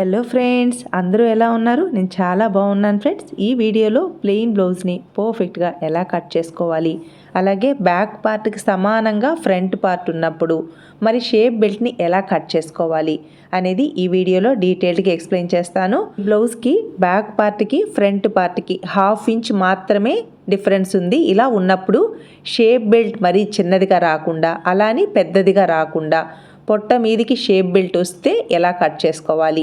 Hello friends అందరూ ఎలా ఉన్నారు? నేను చాలా బాగున్నాను ఫ్రెండ్స్ ఈ వీడియోలో ప్లెయిన్ బ్లౌజ్ని పర్ఫెక్ట్గా ఎలా కట్ చేసుకోవాలి? అలాగే బ్యాక్ పార్ట్కి సమానంగా ఫ్రంట్ పార్ట్ ఉన్నప్పుడు మరి షేప్ బెల్ట్ని ఎలా కట్ చేసుకోవాలి అనేది ఈ వీడియోలో డీటెయిల్డ్గా ఎక్స్ప్లెయిన్ చేస్తాను. బ్లౌజ్కి బ్యాక్ పార్ట్కి ఫ్రంట్ పార్ట్కి హాఫ్ ఇంచ్ మాత్రమే డిఫరెన్స్ ఉంది. ఇలా ఉన్నప్పుడు షేప్ బెల్ట్ మరీ చిన్నదిగా రాకుండా అలానే పెద్దదిగా రాకుండా పొట్ట మీదికి షేప్ బెల్ట్ వస్తే ఎలా కట్ చేసుకోవాలి?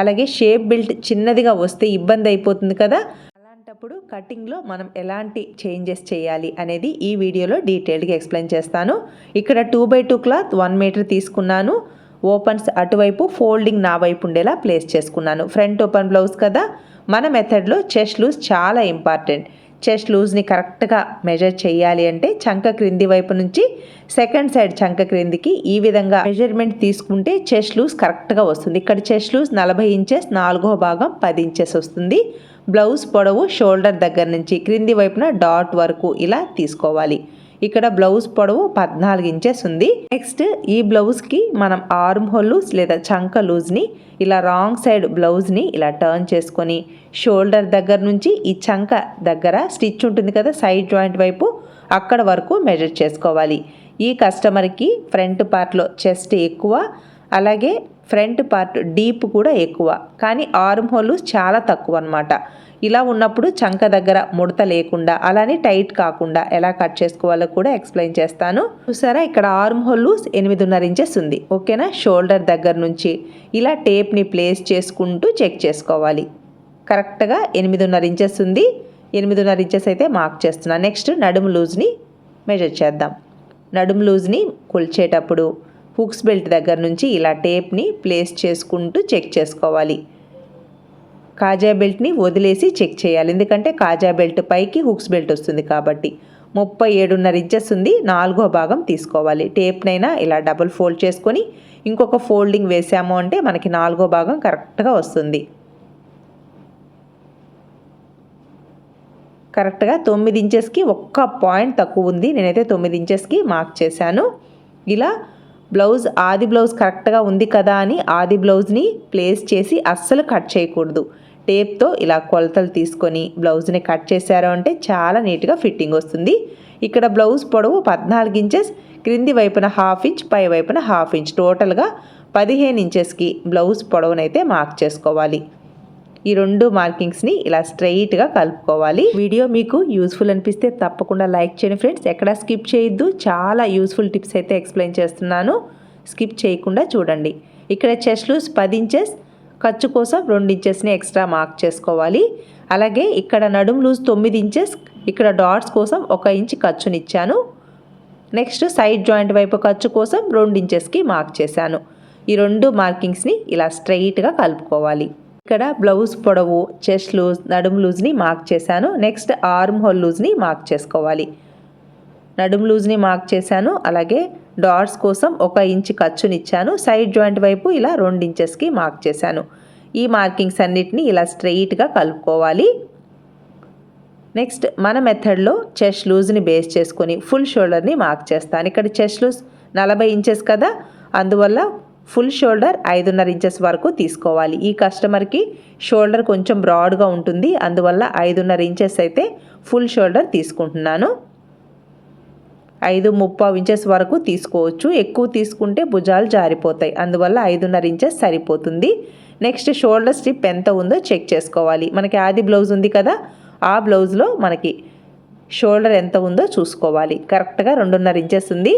అలాగే షేప్ బిల్ట్ చిన్నదిగా వస్తే ఇబ్బంది అయిపోతుంది కదా. అలాంటప్పుడు కటింగ్లో మనం ఎలాంటి చేంజెస్ చేయాలి అనేది ఈ వీడియోలో డీటెయిల్డ్గా ఎక్స్ప్లెయిన్ చేస్తాను. ఇక్కడ two by two cloth one metre తీసుకున్నాను. ఓపెన్స్ అటువైపు ఫోల్డింగ్ నా వైపు ఉండేలా ప్లేస్ చేసుకున్నాను. ఫ్రంట్ ఓపెన్ బ్లౌజ్ కదా. మన మెథడ్లో చెస్ట్ లూజ్ చాలా ఇంపార్టెంట్ చెస్ట్ లూజ్ని కరెక్ట్గా మెజర్ చేయాలి అంటే చంక క్రింది వైపు నుంచి సెకండ్ సైడ్ చంక క్రిందికి ఈ విధంగా మెజర్మెంట్ తీసుకుంటే చెస్ట్ లూజ్ కరెక్ట్గా వస్తుంది. ఇక్కడ చెస్ట్ లూజ్ నలభై ఇంచెస్ నాలుగో భాగం పది ఇంచెస్ వస్తుంది. బ్లౌజ్ పొడవు షోల్డర్ దగ్గర నుంచి క్రింది వైపున డాట్ వరకు ఇలా తీసుకోవాలి. ఇక్కడ బ్లౌజ్ పొడవు పద్నాలుగు ఇంచెస్ ఉంది. నెక్స్ట్ ఈ బ్లౌజ్కి మనం ఆర్మ్ హోల్ లేదా చంక లూజ్ని ఇలా రాంగ్ సైడ్ బ్లౌజ్ని ఇలా టర్న్ చేసుకొని షోల్డర్ దగ్గర నుంచి ఈ చంక దగ్గర స్టిచ్ ఉంటుంది కదా సైడ్ జాయింట్ వైపు అక్కడ వరకు మెజర్ చేసుకోవాలి. ఈ కస్టమర్కి ఫ్రంట్ పార్ట్లో చెస్ట్ ఎక్కువ అలాగే ఫ్రంట్ పార్ట్ డీప్ కూడా ఎక్కువ. కానీ ఆర్మ్ హోల్ చాలా తక్కువ అనమాట ఇలా ఉన్నప్పుడు చంక దగ్గర ముడత లేకుండా అలానే టైట్ కాకుండా ఎలా కట్ చేసుకోవాలో కూడా ఎక్స్ప్లెయిన్ చేస్తాను. చూసారా? ఇక్కడ ఆర్మ్ హోల్ ఎనిమిదిన్నర ఇంచెస్ ఉంది. ఓకేనా? షోల్డర్ దగ్గర నుంచి ఇలా టేప్ని ప్లేస్ చేసుకుంటూ చెక్ చేసుకోవాలి. కరెక్ట్గా ఎనిమిదిన్నర ఇంచెస్ ఉంది. ఎనిమిదిన్నర ఇంచెస్ అయితే మార్క్ చేస్తున్నాను నెక్స్ట్ నడుము లూజ్ని మెజర్ చేద్దాం. నడుము లూజ్ని కొలిచేటప్పుడు హుక్స్ బెల్ట్ దగ్గర నుంచి ఇలా టేప్ని ప్లేస్ చేసుకుంటూ చెక్ చేసుకోవాలి. కాజా బెల్ట్ని వదిలేసి చెక్ చేయాలి. ఎందుకంటే కాజా బెల్ట్ పైకి హుక్స్ బెల్ట్ వస్తుంది కాబట్టి ముప్పై ఏడున్నర ఇంచెస్ ఉంది. నాలుగో భాగం తీసుకోవాలి. టేప్నైనా ఇలా డబుల్ ఫోల్డ్ చేసుకొని ఇంకొక ఫోల్డింగ్ వేసాము అంటే మనకి నాలుగో భాగం కరెక్ట్గా వస్తుంది. కరెక్ట్గా తొమ్మిది ఇంచెస్కి ఒక్క పాయింట్ తక్కువ ఉంది. నేనైతే తొమ్మిది ఇంచెస్కి మార్క్ చేశాను. ఇలా బ్లౌజ్ ఆది బ్లౌజ్ కరెక్ట్గా ఉంది కదా అని ఆది బ్లౌజ్ని ప్లేస్ చేసి అస్సలు కట్ చేయకూడదు. టేప్తో ఇలా కొలతలు తీసుకొని బ్లౌజ్ని కట్ చేశారు అంటే చాలా నీట్గా ఫిట్టింగ్ వస్తుంది. ఇక్కడ బ్లౌజ్ పొడవు పద్నాలుగు ఇంచెస్ క్రింది వైపున హాఫ్ ఇంచ్ పై వైపున హాఫ్ ఇంచ్ టోటల్గా పదిహేను ఇంచెస్కి బ్లౌజ్ పొడవునైతే మార్క్ చేసుకోవాలి. ఈ రెండు మార్కింగ్స్ని ఇలా స్ట్రైట్గా కలుపుకోవాలి. వీడియో మీకు యూస్ఫుల్ అనిపిస్తే తప్పకుండా లైక్ చేయండి ఫ్రెండ్స్. ఎక్కడ స్కిప్ చేయొద్దు. చాలా యూస్ఫుల్ టిప్స్ అయితే ఎక్స్ప్లెయిన్ చేస్తున్నాను. స్కిప్ చేయకుండా చూడండి. ఇక్కడ చెస్ట్ లూస్ పది ఇంచెస్ ఖర్చు కోసం రెండు ఇంచెస్ని ఎక్స్ట్రా మార్క్ చేసుకోవాలి. అలాగే ఇక్కడ నడుము లూజ్ తొమ్మిది ఇంచెస్ ఇక్కడ డాట్స్ కోసం ఒక ఇంచ్ ఖర్చునిచ్చాను. నెక్స్ట్ సైడ్ జాయింట్ వైపు ఖర్చు కోసం రెండు ఇంచెస్కి మార్క్ చేశాను. ఈ రెండు మార్కింగ్స్ని ఇలా స్ట్రైట్గా కలుపుకోవాలి. ఇక్కడ బ్లౌజ్ పొడవు చెస్ట్ లూజ్ నడుము లూజ్ని మార్క్ చేశాను. నెక్స్ట్ ఆర్మ్ హోల్ లూజ్ని మార్క్ చేసుకోవాలి. నడుము లూజ్ని మార్క్ చేశాను. అలాగే డాట్స్ కోసం ఒక ఇంచ్ ఖర్చునిచ్చాను. సైడ్ జాయింట్ వైపు ఇలా రెండు ఇంచెస్కి మార్క్ చేశాను. ఈ మార్కింగ్స్ అన్నిటిని ఇలా స్ట్రెయిట్గా కలుపుకోవాలి. నెక్స్ట్ మన మెథడ్లో చెస్ట్ లూజ్ని బేస్ చేసుకొని ఫుల్ షోల్డర్ని మార్క్ చేస్తాను. ఇక్కడ చెస్ట్ లూజ్ నలభై ఇంచెస్ కదా. అందువల్ల ఫుల్ షోల్డర్ ఐదున్నర ఇంచెస్ వరకు తీసుకోవాలి. ఈ కస్టమర్కి షోల్డర్ కొంచెం బ్రాడ్గా ఉంటుంది. అందువల్ల ఐదున్నర ఇంచెస్ అయితే ఫుల్ షోల్డర్ తీసుకుంటున్నాను. ఐదు ముప్పావు ఇంచెస్ వరకు తీసుకోవచ్చు. ఎక్కువ తీసుకుంటే భుజాలు జారిపోతాయి. అందువల్ల ఐదున్నర ఇంచెస్ సరిపోతుంది. నెక్స్ట్ షోల్డర్ స్ట్రిప్ ఎంత ఉందో చెక్ చేసుకోవాలి. మనకి ఆది బ్లౌజ్ ఉంది కదా ఆ బ్లౌజ్లో మనకి షోల్డర్ ఎంత ఉందో చూసుకోవాలి. కరెక్ట్గా రెండున్నర ఇంచెస్ ఉంది.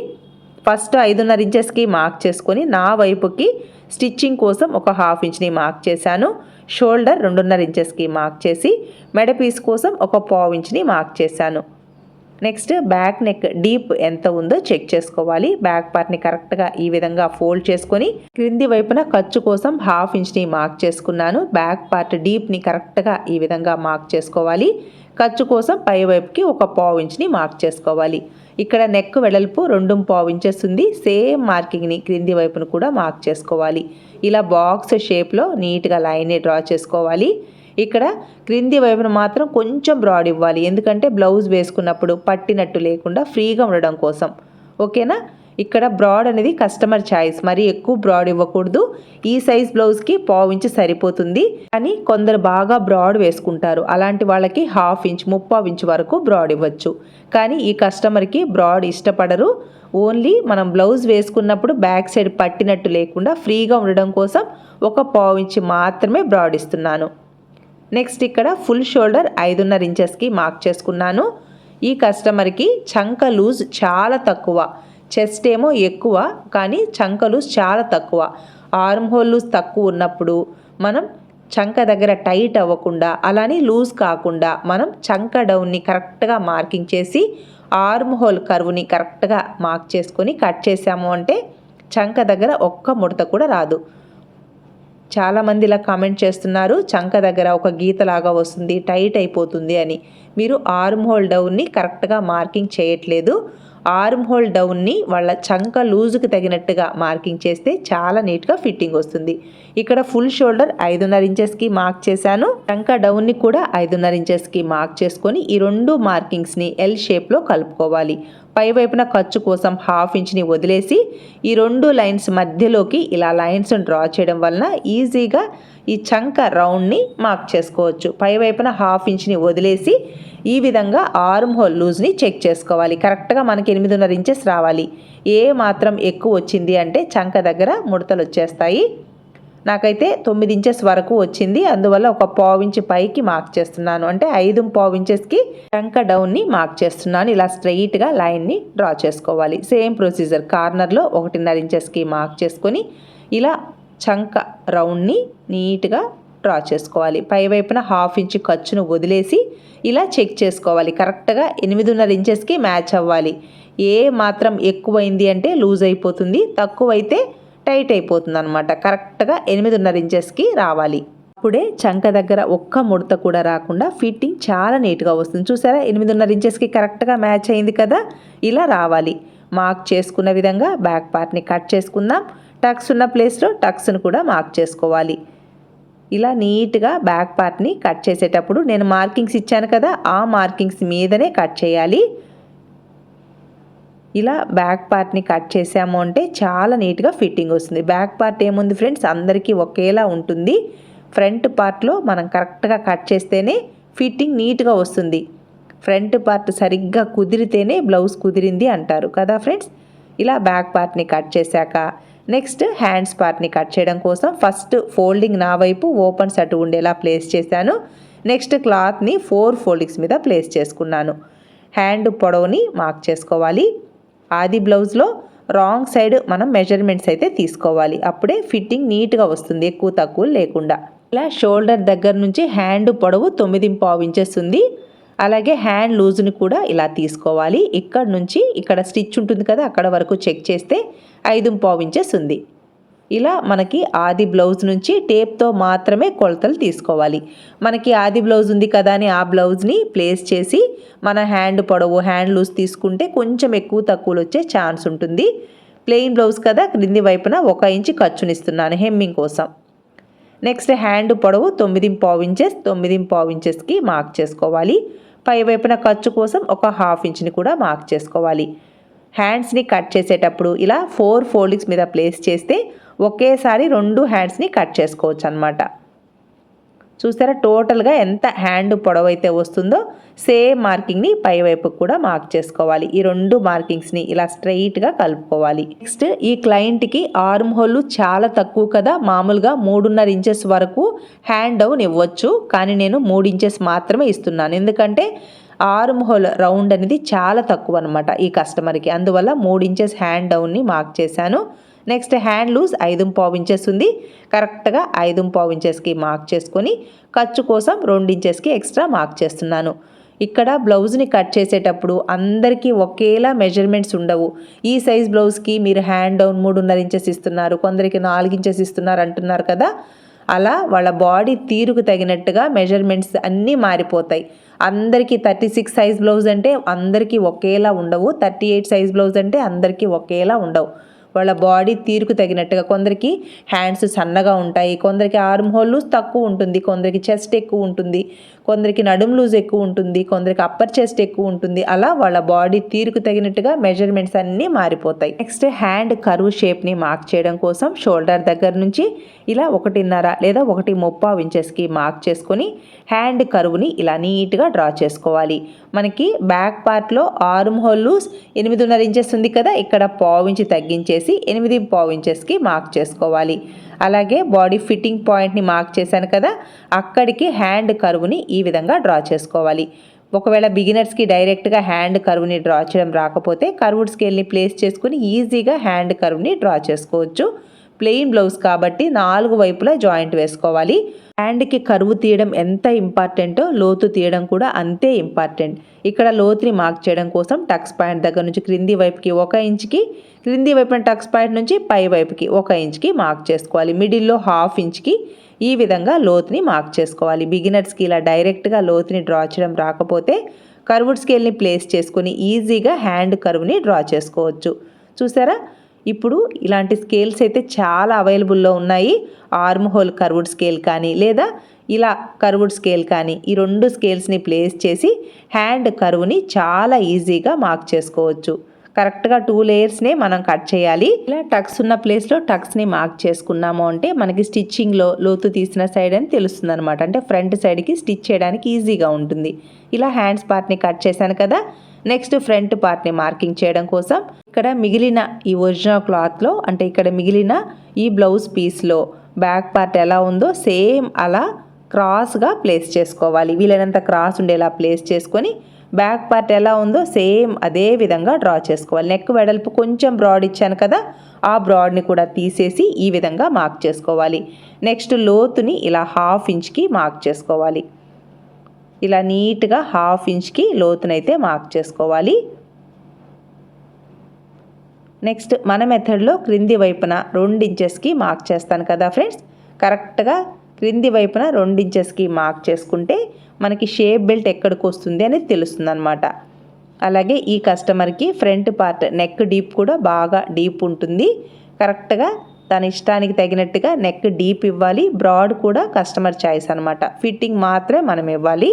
ఫస్ట్ ఐదున్నర ఇంచెస్కి మార్క్ చేసుకొని నా వైపుకి స్టిచ్చింగ్ కోసం ఒక హాఫ్ ఇంచ్ని మార్క్ చేశాను. షోల్డర్ రెండున్నర ఇంచెస్కి మార్క్ చేసి మెడ పీస్ కోసం ఒక పావు ఇంచ్ని మార్క్ చేశాను. నెక్స్ట్ బ్యాక్ నెక్ డీప్ ఎంత ఉందో చెక్ చేసుకోవాలి. బ్యాక్ పార్ట్ని కరెక్ట్గా ఈ విధంగా ఫోల్డ్ చేసుకొని క్రింది వైపున ఖర్చు కోసం హాఫ్ ఇంచ్ని మార్క్ చేసుకున్నాను. బ్యాక్ పార్ట్ డీప్ని కరెక్ట్గా ఈ విధంగా మార్క్ చేసుకోవాలి. ఖర్చు కోసం పై వైపుకి ఒక పావు ఇంచ్ని మార్క్ చేసుకోవాలి. ఇక్కడ నెక్ వెడల్పు రెండు పావు ఇంచెస్ ఉంది. సేమ్ మార్కింగ్ని క్రింది వైపును కూడా మార్క్ చేసుకోవాలి. ఇలా బాక్స్ షేప్లో నీట్గా లైన్ని డ్రా చేసుకోవాలి. ఇక్కడ క్రింది వైపున మాత్రం కొంచెం బ్రాడ్ ఇవ్వాలి. ఎందుకంటే బ్లౌజ్ వేసుకున్నప్పుడు పట్టినట్టు లేకుండా ఫ్రీగా ఉండడం కోసం. ఓకేనా ఇక్కడ బ్రాడ్ అనేది కస్టమర్ ఛాయిస్ మరి ఎక్కువ బ్రాడ్ ఇవ్వకూడదు. ఈ సైజ్ బ్లౌజ్కి పావు ఇంచ్ సరిపోతుంది. కానీ కొందరు బాగా బ్రాడ్ వేసుకుంటారు. అలాంటి వాళ్ళకి హాఫ్ ఇంచ్ ముప్పావు ఇంచ్ వరకు బ్రాడ్ ఇవ్వచ్చు. కానీ ఈ కస్టమర్కి బ్రాడ్ ఇష్టపడరు. ఓన్లీ మనం బ్లౌజ్ వేసుకున్నప్పుడు బ్యాక్ సైడ్ పట్టినట్టు లేకుండా ఫ్రీగా ఉండడం కోసం ఒక పావు ఇంచ్ మాత్రమే బ్రాడ్ ఇస్తున్నాను. నెక్స్ట్ ఇక్కడ ఫుల్ షోల్డర్ ఐదున్నర ఇంచెస్కి మార్క్ చేసుకున్నాను. ఈ కస్టమర్కి చంక లూజ్ చాలా తక్కువ. చెస్ట్ ఏమో ఎక్కువ కానీ చంక చాలా తక్కువ. ఆర్మ్ హోల్లు తక్కువ ఉన్నప్పుడు మనం చంక దగ్గర టైట్ అవ్వకుండా అలానే లూజ్ కాకుండా మనం చంక డౌన్ని కరెక్ట్గా మార్కింగ్ చేసి ఆర్మ్ హోల్ కర్వ్ని కరెక్ట్గా మార్క్ చేసుకొని కట్ చేసాము అంటే చంక దగ్గర ఒక్క ముడత కూడా రాదు. చాలామంది ఇలా కామెంట్ చేస్తున్నారు చంక దగ్గర ఒక గీతలాగా వస్తుంది టైట్ అయిపోతుంది అని. మీరు ఆర్మ్ హోల్ డౌన్ని కరెక్ట్గా మార్కింగ్ చేయట్లేదు. ఆర్మ్ హోల్ డౌన్ని వాళ్ళ చంక లూజుకి తగినట్టుగా మార్కింగ్ చేస్తే చాలా నీట్గా ఫిట్టింగ్ వస్తుంది. ఇక్కడ ఫుల్ షోల్డర్ ఐదున్నర ఇంచెస్కి మార్క్ చేశాను. చంక డౌన్ని కూడా ఐదున్నర ఇంచెస్కి మార్క్ చేసుకొని ఈ రెండు మార్కింగ్స్ని ఎల్ షేప్లో కలుపుకోవాలి. పై వైపున ఖర్చు కోసం హాఫ్ ఇంచ్ని వదిలేసి ఈ రెండు లైన్స్ మధ్యలోకి ఇలా లైన్స్ని డ్రా చేయడం వలన ఈజీగా ఈ చంక రౌండ్ని మార్క్ చేసుకోవచ్చు. పై వైపున హాఫ్ ఇంచ్ని వదిలేసి ఈ విధంగా ఆర్మ్ హోల్ లూజ్ని చెక్ చేసుకోవాలి. కరెక్ట్గా మనకి ఎనిమిదిన్నర ఇంచెస్ రావాలి. ఏ మాత్రం ఎక్కువ వచ్చింది అంటే చంక దగ్గర ముడతలు వచ్చేస్తాయి. నాకైతే తొమ్మిది ఇంచెస్ వరకు వచ్చింది. అందువల్ల ఒక పావు ఇంచ్ పైకి మార్క్ చేస్తున్నాను. అంటే ఐదు పావు ఇంచెస్కి చంక డౌన్ని మార్క్ చేస్తున్నాను. ఇలా స్ట్రైట్గా లైన్ని డ్రా చేసుకోవాలి. Same procedure. కార్నర్లో ఒకటిన్నర ఇంచెస్కి మార్క్ చేసుకొని ఇలా చంక రౌండ్ని నీట్గా డ్రా చేసుకోవాలి. పై వైపున హాఫ్ ఇంచ్ ఖర్చును వదిలేసి ఇలా చెక్ చేసుకోవాలి. కరెక్ట్గా ఎనిమిదిన్నర ఇంచెస్కి మ్యాచ్ అవ్వాలి. ఏ మాత్రం ఎక్కువైంది అంటే లూజ్ అయిపోతుంది. తక్కువైతే టైట్ అయిపోతుంది అనమాట కరెక్ట్గా ఎనిమిదిన్నర ఇంచెస్కి రావాలి. అప్పుడే చంక దగ్గర ఒక్క ముడత కూడా రాకుండా ఫిట్టింగ్ చాలా నీట్గా వస్తుంది. చూసారా? ఎనిమిదిన్నర ఇంచెస్కి కరెక్ట్గా మ్యాచ్ అయింది కదా? ఇలా రావాలి. మార్క్ చేసుకున్న విధంగా బ్యాక్ పార్ట్ని కట్ చేసుకుందాం. టక్స్ ఉన్న ప్లేస్లో టక్స్ను కూడా మార్క్ చేసుకోవాలి. ఇలా నీట్గా బ్యాక్ పార్ట్ని కట్ చేసేటప్పుడు నేను మార్కింగ్స్ ఇచ్చాను కదా ఆ మార్కింగ్స్ మీదనే కట్ చేయాలి. ఇలా బ్యాక్ పార్ట్ని కట్ చేసాము అంటే చాలా నీట్గా ఫిట్టింగ్ వస్తుంది. బ్యాక్ పార్ట్ ఏముంది ఫ్రెండ్స్? అందరికీ ఒకేలా ఉంటుంది. ఫ్రంట్ పార్ట్లో మనం కరెక్ట్గా కట్ చేస్తేనే ఫిట్టింగ్ నీట్గా వస్తుంది. ఫ్రంట్ పార్ట్ సరిగ్గా కుదిరితేనే బ్లౌజ్ కుదిరింది అంటారు కదా ఫ్రెండ్స్? ఇలా బ్యాక్ పార్ట్ని కట్ చేశాక నెక్స్ట్ హ్యాండ్స్ పార్ట్ని కట్ చేయడం కోసం ఫస్ట్ ఫోల్డింగ్ నా వైపు ఓపెన్స్ అటు ఉండేలా ప్లేస్ చేశాను. నెక్స్ట్ క్లాత్ని ఫోర్ ఫోల్డింగ్స్ మీద ప్లేస్ చేసుకున్నాను. హ్యాండ్ పొడవుని మార్క్ చేసుకోవాలి. ఆది బ్లౌజ్లో రాంగ్ సైడ్ మనం మెజర్మెంట్స్ అయితే తీసుకోవాలి. అప్పుడే ఫిట్టింగ్ నీట్గా వస్తుంది ఎక్కువ తక్కువ లేకుండా. ఇలా షోల్డర్ దగ్గర నుంచి హ్యాండ్ పొడవు తొమ్మిది పావు ఇంచెస్ ఉంది. అలాగే హ్యాండ్ లూజ్ని కూడా ఇలా తీసుకోవాలి. ఇక్కడ నుంచి ఇక్కడ స్టిచ్ ఉంటుంది కదా అక్కడ వరకు చెక్ చేస్తే ఐదు పావు ఇంచెస్ ఉంది. ఇలా మనకి ఆది బ్లౌజ్ నుంచి టేప్తో మాత్రమే కొలతలు తీసుకోవాలి. మనకి ఆది బ్లౌజ్ ఉంది కదా అని ఆ బ్లౌజ్ని ప్లేస్ చేసి మన హ్యాండ్ పొడవు హ్యాండ్ లూజ్ తీసుకుంటే కొంచెం ఎక్కువ తక్కువలు వచ్చే ఛాన్స్ ఉంటుంది. ప్లెయిన్ బ్లౌజ్ కదా క్రింది వైపున ఒక ఇంచు ఖర్చునిస్తున్నాను హెమ్మింగ్ కోసం. నెక్స్ట్ హ్యాండ్ పొడవు తొమ్మిది పావు ఇంచెస్ తొమ్మిది పావు ఇంచెస్కి మార్క్ చేసుకోవాలి. పై వైపున ఖర్చు కోసం ఒక హాఫ్ ఇంచ్ని కూడా మార్క్ చేసుకోవాలి. హ్యాండ్స్ని కట్ చేసేటప్పుడు ఇలా ఫోర్ ఫోల్డింగ్స్ మీద ప్లేస్ చేస్తే ఒకేసారి రెండు హ్యాండ్స్ని కట్ చేసుకోవచ్చు అనమాట చూసారా టోటల్గా ఎంత హ్యాండ్ పొడవైతే వస్తుందో సేమ్ మార్కింగ్ని పై కూడా మార్క్ చేసుకోవాలి. ఈ రెండు మార్కింగ్స్ని ఇలా స్ట్రైట్గా కలుపుకోవాలి. నెక్స్ట్ ఈ క్లయింట్కి ఆర్మ్ హోల్ చాలా తక్కువ కదా మామూలుగా మూడున్నర ఇంచెస్ వరకు హ్యాండ్ డౌన్ ఇవ్వచ్చు కానీ నేను మూడు ఇంచెస్ మాత్రమే ఇస్తున్నాను. ఎందుకంటే ఆర్మ్ హోల్ రౌండ్ అనేది చాలా తక్కువ అనమాట ఈ కస్టమర్కి. అందువల్ల మూడు ఇంచెస్ హ్యాండ్ డౌన్ని మార్క్ చేశాను. నెక్స్ట్ హ్యాండ్ లూజ్ ఐదు పావు ఇంచెస్ ఉంది. కరెక్ట్గా ఐదు పావు ఇంచెస్కి మార్క్ చేసుకొని ఖర్చు కోసం రెండించెస్కి ఎక్స్ట్రా మార్క్ చేస్తున్నాను. ఇక్కడ బ్లౌజ్ని కట్ చేసేటప్పుడు అందరికీ ఒకేలా మెజర్మెంట్స్ ఉండవు. ఈ సైజ్ బ్లౌజ్కి మీరు హ్యాండ్ డౌన్ మూడున్నర ఇంచెస్ ఇస్తున్నారు కొందరికి నాలుగు ఇంచెస్ ఇస్తున్నారు అంటున్నారు కదా. అలా వాళ్ళ బాడీ తీరుకు తగినట్టుగా మెజర్మెంట్స్ అన్నీ మారిపోతాయి. అందరికీ థర్టీ సిక్స్ సైజ్ బ్లౌజ్ అంటే అందరికీ ఒకేలా ఉండవు. థర్టీ ఎయిట్ సైజ్ బ్లౌజ్ అంటే అందరికీ ఒకేలా ఉండవు. వాళ్ళ బాడీ తీరుకు తగినట్టుగా కొందరికి హ్యాండ్స్ సన్నగా ఉంటాయి కొందరికి ఆర్మ్ హోల్ తక్కువ ఉంటుంది కొందరికి చెస్ట్ ఎక్కువ ఉంటుంది కొందరికి నడుం లూజ్ ఎక్కువ ఉంటుంది కొందరికి అప్పర్ చెస్ట్ ఎక్కువ ఉంటుంది. అలా వాళ్ళ బాడీ తీరుకు తగినట్టుగా మెజర్మెంట్స్ అన్నీ మారిపోతాయి. నెక్స్ట్ హ్యాండ్ కరువు షేప్ని మార్క్ చేయడం కోసం షోల్డర్ దగ్గర నుంచి ఇలా ఒకటిన్నర లేదా ఒకటి ముప్పావు ఇంచెస్కి మార్క్ చేసుకొని హ్యాండ్ కరువుని ఇలా నీట్గా డ్రా చేసుకోవాలి. మనకి బ్యాక్ పార్ట్లో ఆర్మ్ హోల్ లూస్ ఎనిమిదిన్నర ఇంచెస్ ఉంది కదా ఇక్కడ పావు ఇంచి తగ్గించేసి ఎనిమిది పావు ఇంచెస్కి మార్క్ చేసుకోవాలి. అలాగే బాడీ ఫిట్టింగ్ పాయింట్ని మార్క్ చేశాను కదా అక్కడికి హ్యాండ్ కరువుని ఈ విధంగా డ్రా చేసుకోవాలి. ఒకవేళ బిగినర్స్కి డైరెక్ట్గా హ్యాండ్ కరువుని డ్రా చేయడం రాకపోతే కరువుడ్ స్కేల్ని ప్లేస్ చేసుకుని ఈజీగా హ్యాండ్ కరువుని డ్రా చేసుకోవచ్చు. ప్లెయిన్ బ్లౌజ్ కాబట్టి నాలుగు వైపులా జాయింట్ వేసుకోవాలి. హ్యాండ్కి కరువు తీయడం ఎంత ఇంపార్టెంటో లోతు తీయడం కూడా అంతే ఇంపార్టెంట్. ఇక్కడ లోతుని మార్క్ చేయడం కోసం టక్స్ పాయింట్ దగ్గర నుంచి క్రింది వైపుకి ఒక ఇంచ్కి క్రింది వైపున టక్స్ పాయింట్ నుంచి పై వైపుకి ఒక ఇంచ్కి మార్క్ చేసుకోవాలి. మిడిల్లో హాఫ్ ఇంచ్కి ఈ విధంగా లోతుని మార్క్ చేసుకోవాలి. బిగినర్స్కి ఇలా డైరెక్ట్గా లోతుని డ్రా చేయడం రాకపోతే కర్వుడ్ స్కేల్ని ప్లేస్ చేసుకుని ఈజీగా హ్యాండ్ కరువుని డ్రా చేసుకోవచ్చు. చూసారా? ఇప్పుడు ఇలాంటి స్కేల్స్ అయితే చాలా అవైలబుల్లో ఉన్నాయి. ఆర్మ్ హోల్ కర్వుడ్ స్కేల్ కానీ లేదా ఇలా కర్వుడ్ స్కేల్ కానీ ఈ రెండు స్కేల్స్ని ప్లేస్ చేసి హ్యాండ్ కరువుని చాలా ఈజీగా మార్క్ చేసుకోవచ్చు. కరెక్ట్గా టూ లేయర్స్నే మనం కట్ చేయాలి. ఇలా టక్స్ ఉన్న ప్లేస్లో టక్స్ని మార్క్ చేసుకున్నాము అంటే మనకి స్టిచ్చింగ్లో లోతు తీసిన సైడ్ అని తెలుస్తుంది అనమాట అంటే ఫ్రంట్ సైడ్కి స్టిచ్ చేయడానికి ఈజీగా ఉంటుంది. ఇలా హ్యాండ్స్ పార్ట్ని కట్ చేశాను కదా నెక్స్ట్ ఫ్రంట్ పార్ట్ని మార్కింగ్ చేయడం కోసం ఇక్కడ మిగిలిన ఈ ఒరిజినల్ క్లాత్లో అంటే ఇక్కడ మిగిలిన ఈ బ్లౌజ్ పీస్లో బ్యాక్ పార్ట్ ఎలా ఉందో సేమ్ అలా క్రాస్గా ప్లేస్ చేసుకోవాలి. వీలైనంత క్రాస్ ఉండేలా ప్లేస్ చేసుకొని బ్యాక్ పార్ట్ ఎలా ఉందో సేమ్ అదే విధంగా డ్రా చేసుకోవాలి. నెక్ వెడల్పు కొంచెం బ్రాడ్ ఇచ్చాను కదా ఆ బ్రాడ్ని కూడా తీసేసి ఈ విధంగా మార్క్ చేసుకోవాలి. నెక్స్ట్ లోతుని ఇలా హాఫ్ ఇంచ్కి మార్క్ చేసుకోవాలి. ఇలా నీట్గా హాఫ్ ఇంచ్కి లోతునైతే మార్క్ చేసుకోవాలి. నెక్స్ట్ మన మెథడ్లో క్రింది వైపున రెండు ఇంచెస్కి మార్క్ చేస్తాను కదా ఫ్రెండ్స్. కరెక్ట్గా క్రింది వైపున రెండు ఇంచెస్కి మార్క్ చేసుకుంటే మనకి షేప్ బెల్ట్ ఎక్కడికి వస్తుంది అనేది తెలుస్తుంది అనమాట అలాగే ఈ కస్టమర్కి ఫ్రంట్ పార్ట్ నెక్ డీప్ కూడా బాగా డీప్ ఉంటుంది. కరెక్ట్గా తన ఇష్టానికి తగినట్టుగా నెక్ డీప్ ఇవ్వాలి. బ్రాడ్ కూడా కస్టమర్ చాయిస్ అనమాట ఫిట్టింగ్ మాత్రమే మనం ఇవ్వాలి.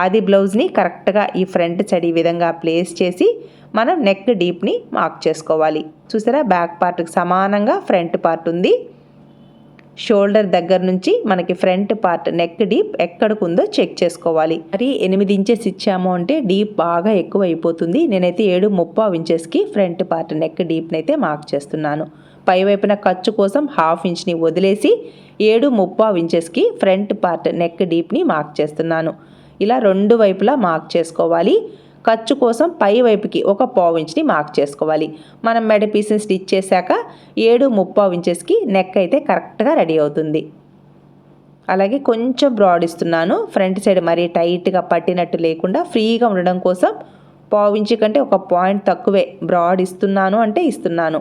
ఆది బ్లౌజ్ని కరెక్ట్గా ఈ ఫ్రంట్ చడి విధంగా ప్లేస్ చేసి మనం నెక్ డీప్ని మార్క్ చేసుకోవాలి. చూసారా? బ్యాక్ పార్ట్కి సమానంగా ఫ్రంట్ పార్ట్ ఉంది. షోల్డర్ దగ్గర నుంచి మనకి ఫ్రంట్ పార్ట్ నెక్ డీప్ ఎక్కడికి ఉందో చెక్ చేసుకోవాలి. మరి ఎనిమిది ఇంచెస్ ఇచ్చాము అంటే డీప్ బాగా ఎక్కువ అయిపోతుంది నేనైతే ఏడు ముప్పావు ఇంచెస్కి ఫ్రంట్ పార్ట్ నెక్ డీప్ని అయితే మార్క్ చేస్తున్నాను. పై వైపున ఖర్చు కోసం హాఫ్ ఇంచ్ని వదిలేసి ఏడు ముప్పావు ఇంచెస్కి ఫ్రంట్ పార్ట్ నెక్ డీప్ని మార్క్ చేస్తున్నాను. ఇలా రెండు వైపులా మార్క్ చేసుకోవాలి. ఖర్చు కోసం పై వైపుకి ఒక పావు ఇంచ్ని మార్క్ చేసుకోవాలి. మనం మెడ పీస్ని స్టిచ్ చేశాక ఏడు ముప్పావు ఇంచెస్కి నెక్ అయితే కరెక్ట్గా రెడీ అవుతుంది. అలాగే కొంచెం బ్రాడ్ ఇస్తున్నాను. ఫ్రంట్ సైడ్ మరీ టైట్గా పట్టినట్టు లేకుండా ఫ్రీగా ఉండడం కోసం పావు ఇంచు కంటే ఒక పాయింట్ తక్కువే బ్రాడ్ ఇస్తున్నాను అంటే ఇస్తున్నాను.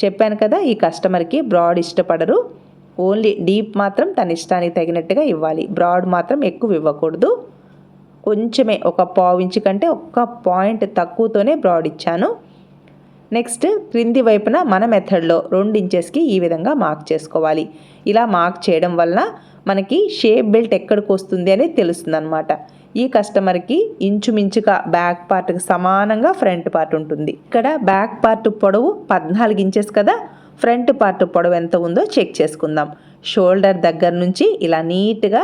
చెప్పాను కదా ఈ కస్టమర్కి బ్రాడ్ ఇష్టపడరు. ఓన్లీ డీప్ మాత్రం తన ఇష్టానికి తగినట్టుగా ఇవ్వాలి. బ్రాడ్ మాత్రం ఎక్కువ ఇవ్వకూడదు. కొంచెమే ఒక పావు ఇంచు కంటే ఒక్క పాయింట్ తక్కువతోనే బ్రాడ్ ఇచ్చాను. నెక్స్ట్ క్రింది వైపున మన మెథడ్లో రెండు ఇంచెస్కి ఈ విధంగా మార్క్ చేసుకోవాలి. ఇలా మార్క్ చేయడం వలన మనకి షేప్ బెల్ట్ ఎక్కడికి వస్తుంది అనేది తెలుస్తుంది అనమాట ఈ కస్టమర్కి ఇంచుమించుగా బ్యాక్ పార్ట్కి సమానంగా ఫ్రంట్ పార్ట్ ఉంటుంది. ఇక్కడ బ్యాక్ పార్ట్ పొడవు పద్నాలుగు ఇంచెస్ కదా ఫ్రంట్ పార్ట్ పొడవు ఎంత ఉందో చెక్ చేసుకుందాం. షోల్డర్ దగ్గర నుంచి ఇలా నీట్గా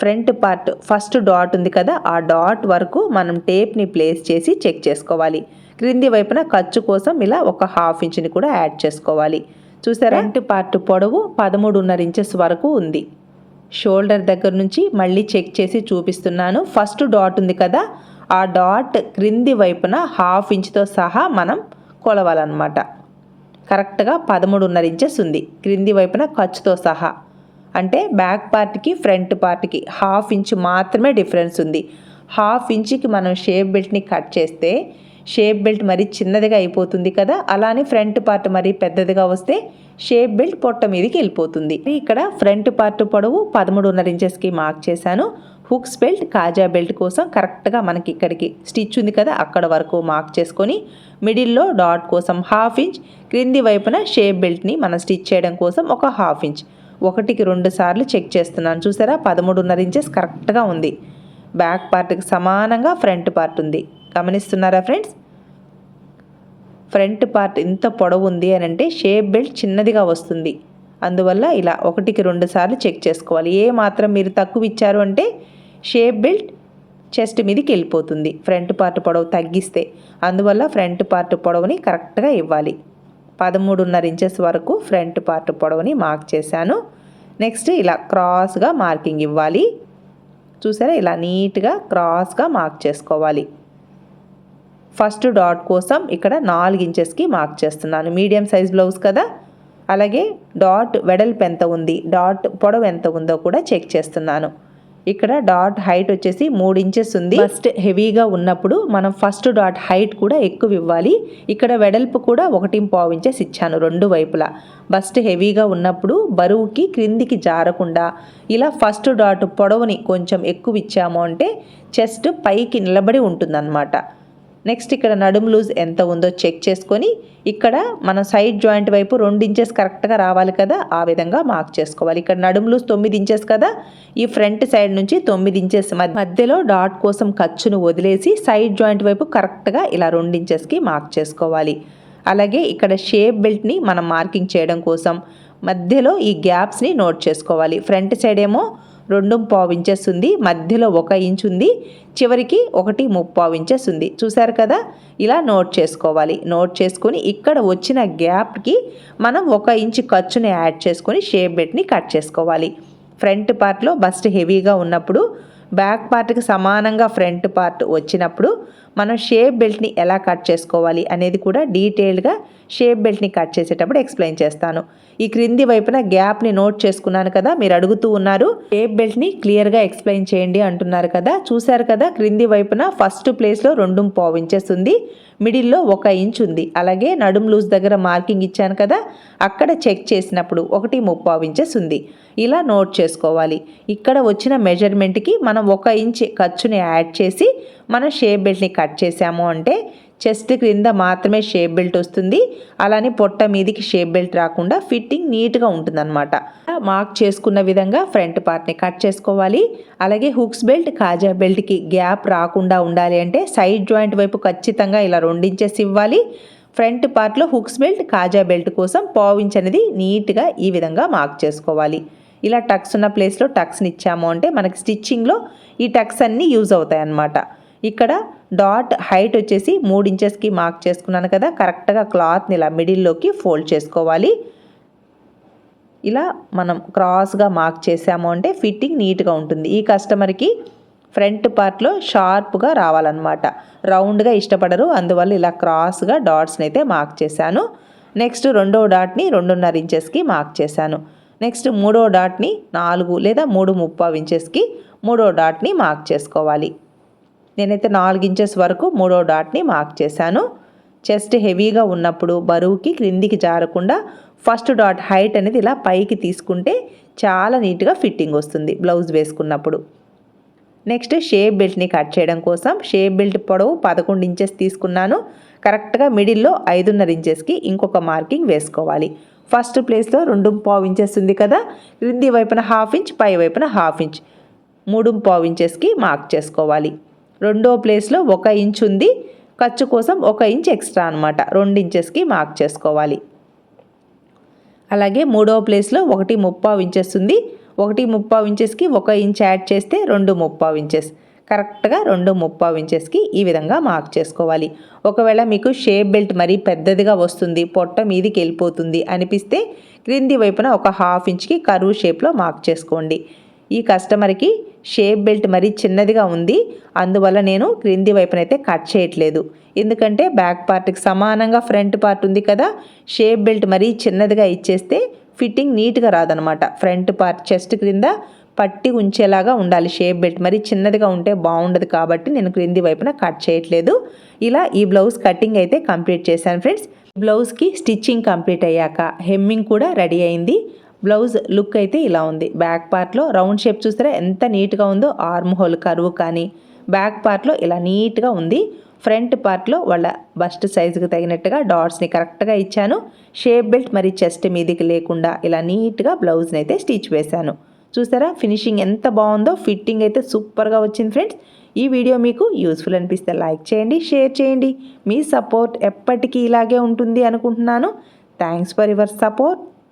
ఫ్రంట్ పార్ట్ ఫస్ట్ డాట్ ఉంది కదా ఆ డాట్ వరకు మనం టేప్ని ప్లేస్ చేసి చెక్ చేసుకోవాలి. క్రింది వైపున ఖర్చు కోసం ఇలా ఒక హాఫ్ ఇంచ్ని కూడా యాడ్ చేసుకోవాలి. చూసారా? ఫ్రంట్ పార్ట్ పొడవు పదమూడున్నర ఇంచెస్ వరకు ఉంది. షోల్డర్ దగ్గర నుంచి మళ్ళీ చెక్ చేసి చూపిస్తున్నాను. ఫస్ట్ డాట్ ఉంది కదా ఆ డాట్ క్రింది వైపున హాఫ్ ఇంచ్తో సహా మనం కొలవాలన్నమాట. కరెక్ట్గా పదమూడున్నర ఇంచెస్ ఉంది. క్రింది వైపున ఖర్చుతో సహా. అంటే బ్యాక్ పార్ట్కి ఫ్రంట్ పార్ట్కి హాఫ్ ఇంచ్ మాత్రమే డిఫరెన్స్ ఉంది. హాఫ్ ఇంచ్కి మనం షేప్ బెల్ట్ని కట్ చేస్తే షేప్ బెల్ట్ మరీ చిన్నదిగా అయిపోతుంది కదా అలానే ఫ్రంట్ పార్ట్ మరీ పెద్దదిగా వస్తే షేప్ బెల్ట్ పొట్ట మీదకి వెళ్ళిపోతుంది. ఇక్కడ ఫ్రంట్ పార్ట్ పొడవు పదమూడున్నర ఇంచెస్కి మార్క్ చేశాను. హుక్స్ బెల్ట్ కాజా బెల్ట్ కోసం కరెక్ట్గా మనకి ఇక్కడికి స్టిచ్ ఉంది కదా అక్కడ వరకు మార్క్ చేసుకొని మిడిల్లో డాట్ కోసం హాఫ్ ఇంచ్ క్రింది వైపున షేప్ బెల్ట్ని మనం స్టిచ్ చేయడం కోసం ఒక హాఫ్ ఇంచ్. ఒకటికి రెండు సార్లు చెక్ చేస్తున్నాను. చూసారా? పదమూడున్నర ఇంచెస్ కరెక్ట్గా ఉంది. బ్యాక్ పార్ట్కి సమానంగా ఫ్రంట్ పార్ట్ ఉంది. గమనిస్తున్నారా ఫ్రెండ్స్ ఫ్రంట్ పార్ట్ ఇంత పొడవు ఉంది అని అంటే షేప్ బెల్ట్ చిన్నదిగా వస్తుంది. అందువల్ల ఇలా ఒకటికి రెండు సార్లు చెక్ చేసుకోవాలి. ఏ మాత్రం మీరు తక్కువ ఇచ్చారు అంటే షేప్ బెల్ట్ చెస్ట్ మీదకి వెళ్ళిపోతుంది. ఫ్రంట్ పార్ట్ పొడవు తగ్గిస్తే అందువల్ల ఫ్రంట్ పార్ట్ పొడవుని కరెక్ట్గా ఇవ్వాలి. పదమూడున్నర ఇంచెస్ వరకు ఫ్రంట్ పార్ట్ పొడవుని మార్క్ చేశాను. నెక్స్ట్ ఇలా క్రాస్గా మార్కింగ్ ఇవ్వాలి. చూసారా? ఇలా నీట్గా క్రాస్గా మార్క్ చేసుకోవాలి. ఫస్ట్ డాట్ కోసం ఇక్కడ నాలుగు ఇంచెస్కి మార్క్ చేస్తున్నాను. మీడియం సైజ్ బ్లౌజ్ కదా? అలాగే డాట్ వెడల్పు ఎంత ఉంది? డాట్ పొడవు ఎంత ఉందో కూడా చెక్ చేస్తున్నాను. ఇక్కడ డాట్ హైట్ వచ్చేసి మూడు ఇంచెస్ ఉంది. ఫస్ట్ హెవీగా ఉన్నప్పుడు మనం ఫస్ట్ డాట్ హైట్ కూడా ఎక్కువ ఇవ్వాలి. ఇక్కడ వెడల్పు కూడా ఒకటి పావు ఇంచెస్ ఇచ్చాను రెండు వైపులా. బస్ట్ హెవీగా ఉన్నప్పుడు బరువుకి క్రిందికి జారకుండా ఇలా ఫస్ట్ డాట్ పొడవుని కొంచెం ఎక్కువ ఇచ్చాము అంటే చెస్ట్ పైకి నిలబడి ఉంటుందన్నమాట. నెక్స్ట్ ఇక్కడ నడుము లూజ్ ఎంత ఉందో చెక్ చేసుకొని ఇక్కడ మన సైడ్ జాయింట్ వైపు రెండు ఇంచెస్ కరెక్ట్గా రావాలి కదా ఆ విధంగా మార్క్ చేసుకోవాలి. ఇక్కడ నడుము లూజ్ తొమ్మిది ఇంచెస్ కదా ఈ ఫ్రంట్ సైడ్ నుంచి తొమ్మిది ఇంచెస్ మధ్యలో డాట్ కోసం ఖర్చును వదిలేసి సైడ్ జాయింట్ వైపు కరెక్ట్గా ఇలా రెండు ఇంచెస్కి మార్క్ చేసుకోవాలి. అలాగే ఇక్కడ షేప్ బెల్ట్ని మనం మార్కింగ్ చేయడం కోసం మధ్యలో ఈ గ్యాప్స్ని నోట్ చేసుకోవాలి. ఫ్రంట్ సైడ్ ఏమో రెండు పావు ఇంచెస్ ఉంది మధ్యలో ఒక ఇంచ్ ఉంది చివరికి ఒకటి ముప్పావు ఇంచెస్ ఉంది. చూసారు కదా? ఇలా నోట్ చేసుకోవాలి. నోట్ చేసుకొని ఇక్కడ వచ్చిన గ్యాప్కి మనం ఒక ఇంచ్ ఖర్చుని యాడ్ చేసుకొని షేప్ బెట్ని కట్ చేసుకోవాలి. ఫ్రంట్ పార్ట్లో బస్ట్ హెవీగా ఉన్నప్పుడు బ్యాక్ పార్ట్కి సమానంగా ఫ్రంట్ పార్ట్ వచ్చినప్పుడు మనం షేప్ బెల్ట్ని ఎలా కట్ చేసుకోవాలి అనేది కూడా డీటెయిల్డ్గా షేప్ బెల్ట్ని కట్ చేసేటప్పుడు ఎక్స్ప్లెయిన్ చేస్తాను. ఈ క్రింది వైపున గ్యాప్ని నోట్ చేసుకున్నాను కదా మీరు అడుగుతూ ఉన్నారు. షేప్ బెల్ట్ని క్లియర్గా ఎక్స్ప్లెయిన్ చేయండి అంటున్నారు కదా. చూశారు కదా క్రింది వైపున ఫస్ట్ ప్లేస్లో రెండు పావు ఇంచెస్ ఉంది. మిడిల్లో ఒక ఇంచ్ ఉంది. అలాగే నడుం లూజ్ దగ్గర మార్కింగ్ ఇచ్చాను కదా అక్కడ చెక్ చేసినప్పుడు ఒకటి ముప్పావు ఇంచెస్ ఉంది. ఇలా నోట్ చేసుకోవాలి. ఇక్కడ వచ్చిన మెజర్మెంట్కి మనం ఒక ఇంచ్ ఖర్చుని యాడ్ చేసి మనం షేప్ బెల్ట్ని కట్ చేసాము అంటే చెస్ట్ క్రింద మాత్రమే షేప్ బెల్ట్ వస్తుంది. అలానే పొట్ట మీదికి షేప్ బెల్ట్ రాకుండా ఫిట్టింగ్ నీట్గా ఉంటుందన్నమాట. మార్క్ చేసుకున్న విధంగా ఫ్రంట్ పార్ట్ని కట్ చేసుకోవాలి. అలాగే హుక్స్ బెల్ట్ కాజా బెల్ట్కి గ్యాప్ రాకుండా ఉండాలి అంటే సైడ్ జాయింట్ వైపు ఖచ్చితంగా ఇలా రెండించేసి ఇవ్వాలి. ఫ్రంట్ పార్ట్లో హుక్స్ బెల్ట్ కాజా బెల్ట్ కోసం పావించ్ అనేది నీట్గా ఈ విధంగా మార్క్ చేసుకోవాలి. ఇలా టక్స్ ఉన్న ప్లేస్లో టక్స్ని ఇచ్చాము అంటే మనకి స్టిచ్చింగ్లో ఈ టక్స్ అన్నీ యూజ్ అవుతాయి అన్నమాట ఇక్కడ డాట్ హైట్ వచ్చేసి మూడు ఇంచెస్కి మార్క్ చేసుకున్నాను కదా. కరెక్ట్గా క్లాత్ని ఇలా మిడిల్లోకి ఫోల్డ్ చేసుకోవాలి. ఇలా మనం క్రాస్గా మార్క్ చేసాము అంటే ఫిట్టింగ్ నీట్గా ఉంటుంది. ఈ కస్టమర్కి ఫ్రంట్ పార్ట్లో షార్ప్గా రావాలన్నమాట. రౌండ్గా ఇష్టపడరు. అందువల్ల ఇలా క్రాస్గా డాట్స్ని అయితే మార్క్ చేశాను. నెక్స్ట్ రెండో డాట్ని రెండున్నర ఇంచెస్కి మార్క్ చేశాను. నెక్స్ట్ మూడో డాట్ని నాలుగు లేదా మూడు ముప్పావు ఇంచెస్కి మూడో డాట్ని మార్క్ చేసుకోవాలి. నేనైతే నాలుగు ఇంచెస్ వరకు మూడో డాట్ని మార్క్ చేశాను. చెస్ట్ హెవీగా ఉన్నప్పుడు బరువుకి క్రిందికి జారకుండా ఫస్ట్ డాట్ హైట్ అనేది ఇలా పైకి తీసుకుంటే చాలా నీట్గా ఫిట్టింగ్ వస్తుంది బ్లౌజ్ వేసుకున్నప్పుడు. నెక్స్ట్ షేప్ బెల్ట్ని కట్ చేయడం కోసం షేప్ బెల్ట్ పొడవు పదకొండు ఇంచెస్ తీసుకున్నాను. కరెక్ట్గా మిడిల్లో ఐదున్నర ఇంచెస్కి ఇంకొక మార్కింగ్ వేసుకోవాలి. ఫస్ట్ ప్లేస్లో రెండు పావు ఇంచెస్ ఉంది కదా క్రింది వైపున హాఫ్ ఇంచ్ పై వైపున హాఫ్ ఇంచ్. మూడు పావు ఇంచెస్కి మార్క్ చేసుకోవాలి. రెండో ప్లేస్లో ఒక ఇంచ్ ఉంది. ఖర్చు కోసం ఒక ఇంచ్ ఎక్స్ట్రా అనమాట రెండు ఇంచెస్కి మార్క్ చేసుకోవాలి. అలాగే మూడో ప్లేస్లో ఒకటి ముప్పావు ఇంచెస్ ఉంది. ఒకటి ముప్పావు ఇంచెస్కి ఒక ఇంచ్ యాడ్ చేస్తే రెండు ముప్పావు ఇంచెస్. కరెక్ట్గా రెండు ముప్పావు ఇంచెస్కి ఈ విధంగా మార్క్ చేసుకోవాలి. ఒకవేళ మీకు షేప్ బెల్ట్ మరీ పెద్దదిగా వస్తుంది పొట్ట మీదికి వెళ్ళిపోతుంది అనిపిస్తే క్రింది వైపున ఒక హాఫ్ ఇంచ్కి కరువు షేప్లో మార్క్ చేసుకోండి. ఈ కస్టమర్కి షేప్ బెల్ట్ మరీ చిన్నదిగా ఉంది. అందువల్ల నేను క్రింది వైపునైతే కట్ చేయట్లేదు. ఎందుకంటే బ్యాక్ పార్ట్కి సమానంగా ఫ్రంట్ పార్ట్ ఉంది కదా షేప్ బెల్ట్ మరీ చిన్నదిగా ఇచ్చేస్తే ఫిట్టింగ్ నీట్గా రాదనమాట. ఫ్రంట్ పార్ట్ చెస్ట్ క్రింద పట్టి ఉంచేలాగా ఉండాలి. షేప్ బెల్ట్ మరి చిన్నదిగా ఉంటే బాగుండదు కాబట్టి నేను క్రింది వైపున కట్ చేయట్లేదు. ఇలా ఈ బ్లౌజ్ కటింగ్ అయితే కంప్లీట్ చేశాను ఫ్రెండ్స్. బ్లౌజ్కి స్టిచ్చింగ్ కంప్లీట్ అయ్యాక హెమ్మింగ్ కూడా రెడీ అయింది. బ్లౌజ్ లుక్ అయితే ఇలా ఉంది. బ్యాక్ పార్ట్లో రౌండ్ షేప్ చూస్తారా ఎంత నీట్గా ఉందో ఆర్మ్ హోల్ కరువు కానీ. బ్యాక్ పార్ట్లో ఇలా నీట్గా ఉంది. ఫ్రంట్ పార్ట్లో వాళ్ళ బస్ట్ సైజుకి తగినట్టుగా డాట్స్ని కరెక్ట్గా ఇచ్చాను. షేప్ బెల్ట్ మరి చెస్ట్ మీదికి లేకుండా ఇలా నీట్గా బ్లౌజ్ని అయితే స్టిచ్ వేశాను. చూసారా? ఫినిషింగ్ ఎంత బాగుందో ఫిట్టింగ్ అయితే సూపర్గా వచ్చింది ఫ్రెండ్స్. ఈ వీడియో మీకు యూస్ఫుల్ అనిపిస్తే లైక్ చేయండి షేర్ చేయండి. మీ సపోర్ట్ ఎప్పటికీ ఇలాగే ఉంటుంది అనుకుంటున్నాను. Thanks for your support.